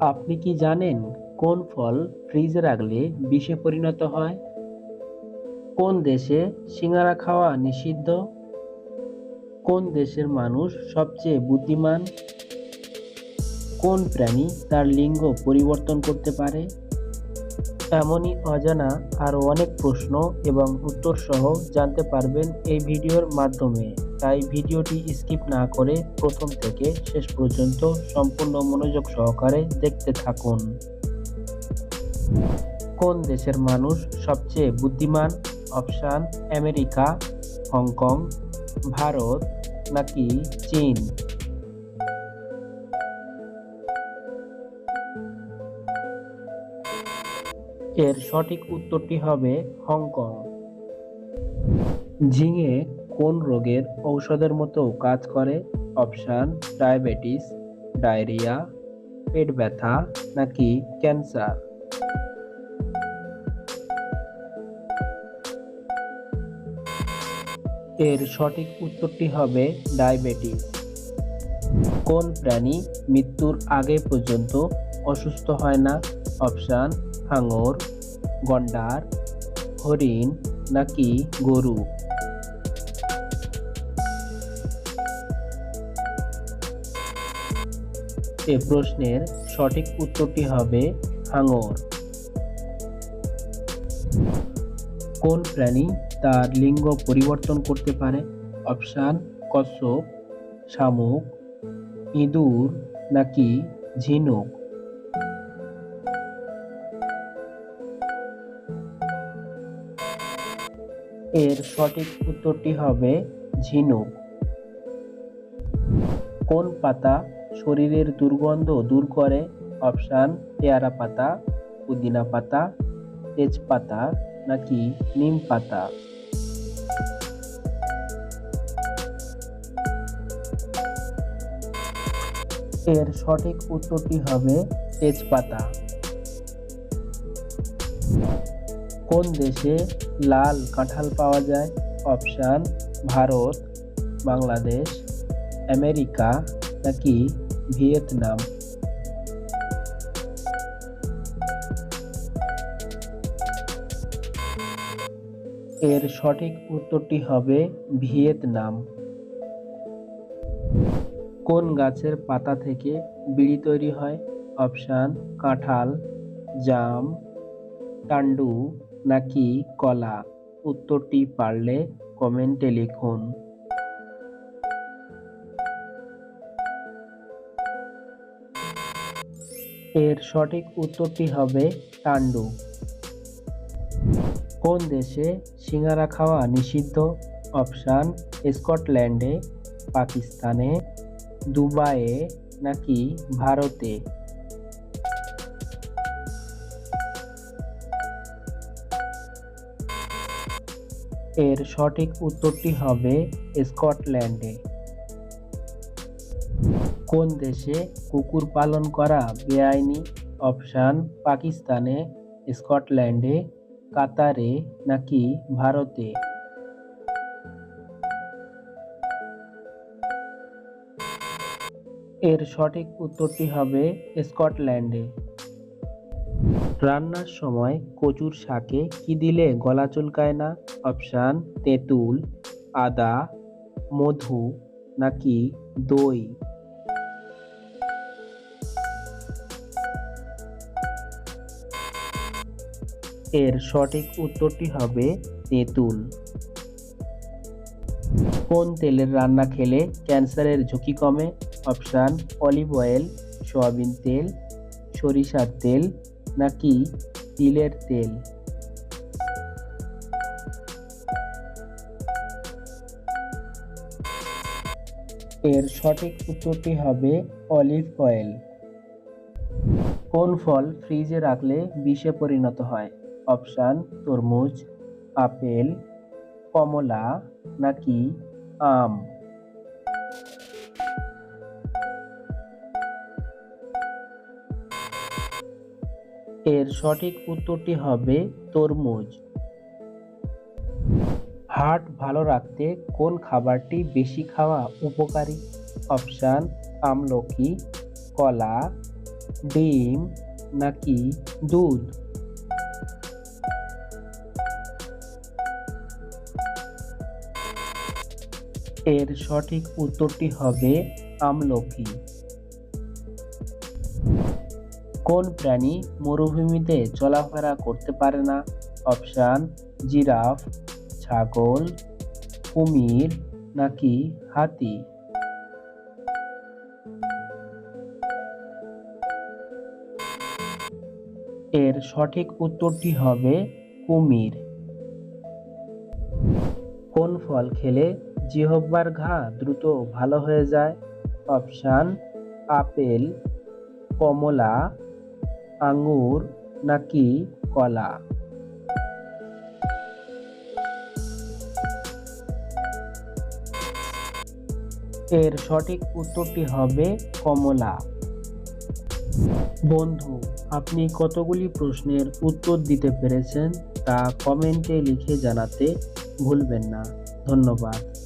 আপনি কি জানেন কোন ফল ফ্রিজে রাখলে বিষে পরিণত হয়? কোন দেশে সিঙ্গারা খাওয়া নিষিদ্ধ? কোন দেশের মানুষ সবচেয়ে বুদ্ধিমান? কোন প্রাণী তার লিঙ্গ পরিবর্তন করতে পারে? এমনই অজানা আরও অনেক প্রশ্ন এবং উত্তর সহ জানতে পারবেন এই ভিডিওর মাধ্যমে। তাই ভিডিওটি স্কিপ না করে প্রথম থেকে শেষ পর্যন্ত সম্পূর্ণ মনোযোগ সহকারে দেখতে থাকুন। কোন দেশের মানুষ সবচেয়ে বুদ্ধিমান? অপশান, আমেরিকা, হংকং, ভারত নাকি চীন? এর সঠিক উত্তরটি হবে হংকং। ঝিঙে কোন রোগের ঔষধের মতো কাজ করে? অপশান, ডায়াবেটিস, ডায়রিয়া, পেট ব্যথা নাকি ক্যান্সার? এর সঠিক উত্তরটি হবে ডায়াবেটিস। কোন প্রাণী মৃত্যুর আগে পর্যন্ত অসুস্থ হয় না? অপশান, হাঙর, গন্ডার, হরিণ নাকি গরু? এ প্রশ্নের সঠিক উত্তরটি হবে হাঙর। কোন প্রাণী তার লিঙ্গ পরিবর্তন করতে পারে? অপশান, কচ্ছপ, শামুক, ইঁদুর নাকি ঝিনুক? এর সঠিক উত্তরটি হবে ঝিনুক। কোন পাতা শরীরের দুর্গন্ধ দূর করে? অপশান, পেয়ারা পাতা, পুদিনা পাতা, তেজপাতা নাকি নিম পাতা? এর সঠিক উত্তরটি হবে তেজপাতা। কোন দেশে লাল কাঁঠাল পাওয়া যায়? অপশান, ভারত, বাংলাদেশ, আমেরিকা নাকি ভিয়েতনাম? এর সঠিক উত্তরটি হবে ভিয়েতনাম। কোন গাছের পাতা থেকে বিড়ি তৈরি হয়? অপশান, কাঁঠাল, জাম টান্ডু নাকি কলা? উত্তরটি পারলে কমেন্টে লিখুন। এর সঠিক উত্তরটি হবে টান্ডু কোন দেশে সিঙ্গারা খাওয়া নিষিদ্ধ? অপশান, স্কটল্যান্ডে, পাকিস্তানে, দুবাইয়ে নাকি ভারতে? এর সঠিক উত্তরটি হবে স্কটল্যান্ডে। কোন দেশে কুকুর পালন করা বেআইনি? অপশান, পাকিস্তানে, স্কটল্যান্ডে, কাতারে নাকি ভারতে? এর সঠিক উত্তরটি হবে স্কটল্যান্ডে। রান্নার সময় কচুর শাকে কি দিলে গলা চুলকায় না? অপশান, তেঁতুল, আদা, মধু নাকি দই? এর সঠিক উত্তরটি হবে তেঁতুল। কোন তেলের রান্না খেলে ক্যান্সারের ঝুঁকি কমে? অপশান, অলিভ অয়েল, সয়াবিন তেল, সরিষার তেল নাকি তিলের তেল? এর সঠিক উত্তরটি হবে অলিভ অয়েল। কোন ফল ফ্রিজে রাখলে বিষে পরিণত হয়? অপশান, তরমুজ, আপেল, কমলা নাকি আম? এর সঠিক উত্তরটি হবে তরমুজ। হার্ট ভালো রাখতে কোন খাবারটি বেশি খাওয়া উপকারী? অপশান, আমলকি, কলা, ডিম নাকি দুধ? এর সঠিক উত্তরটি হবে আমলকি। কোন প্রাণী মরুভূমিতে চলাফেরা করতে পারে না? অপশান, জিরাফ, ছাগল, কুমির নাকি হাতি? এর সঠিক উত্তরটি হবে কুমির। কোন ফল খেলে জিহ্বার ঘা দ্রুত ভালো হয়ে যায়? অপশান, আপেল, কমলা আঙ্গুর নাকি কলা? এর সঠিক উত্তরটি হবে কমলা। বন্ধু, আপনি কতগুলি প্রশ্নের উত্তর দিতে পেরেছেন তা কমেন্টে লিখে জানাতে ভুলবেন না। ধন্যবাদ।